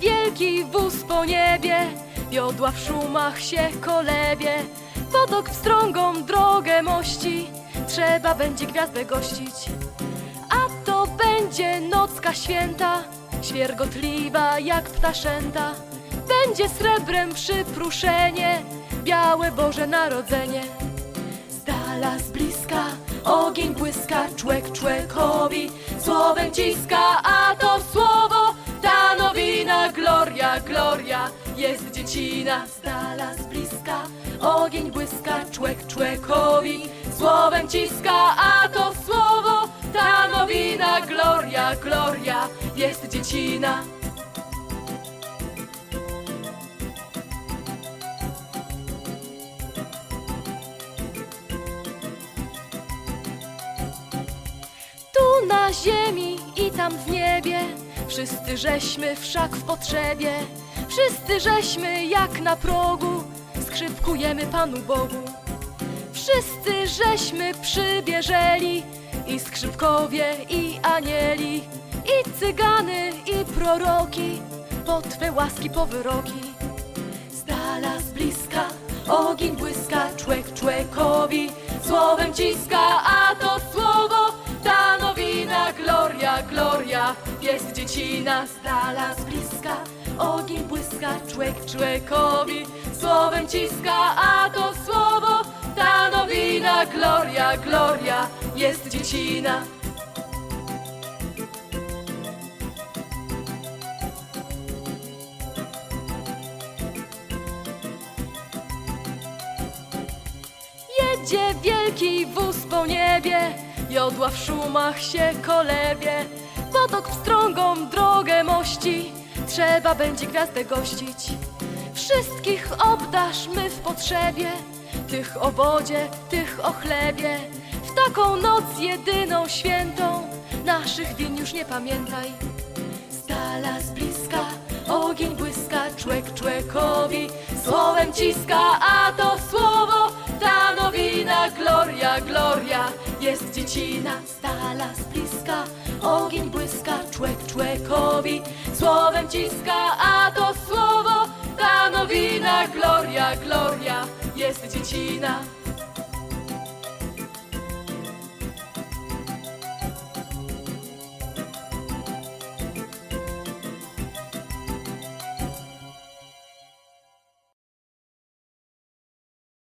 wielki wóz po niebie, wiodła w szumach się kolebie. Potok wstrągą drogę mości, trzeba będzie gwiazdę gościć. A to będzie nocka święta, świergotliwa jak ptaszęta. Będzie srebrem przypruszenie, białe Boże Narodzenie. Z dala, z bliska, ogień błyska, człek człekowi słowem ciska, a to dziecina. Z z bliska, ogień błyska, człek człekowi słowem ciska, a to słowo, ta nowina, gloria, gloria, jest dziecina. Tu na ziemi i tam w niebie, wszyscy żeśmy wszak w potrzebie. Wszyscy żeśmy jak na progu, skrzypkujemy Panu Bogu. Wszyscy żeśmy przybieżeli, i skrzypkowie, i anieli, i cygany, i proroki, po Twe łaski, po wyroki. Z dala, z bliska, ogień błyska, człek człekowi słowem ciska, a to słowo, ta nowina, gloria, gloria, jest dziecina. Z dala, z bliska, ogień człek człekowi słowem ciska, a to słowo, ta nowina, gloria, gloria, jest dziecina. Jedzie wielki wóz po niebie, jodła w szumach się kolebie. Potok wstrągą drogę mości, trzeba będzie gwiazdę gościć. Wszystkich obdasz my w potrzebie, tych o wodzie, tych o chlebie. W taką noc jedyną świętą, naszych win już nie pamiętaj. Z dala, z bliska, ogień błyska, człek człekowi słowem ciska, a to gloria, jest dziecina. Z dala, z bliska, ogień błyska, człek człekowi słowem ciska, a to słowo, ta nowina, gloria, gloria, jest dziecina.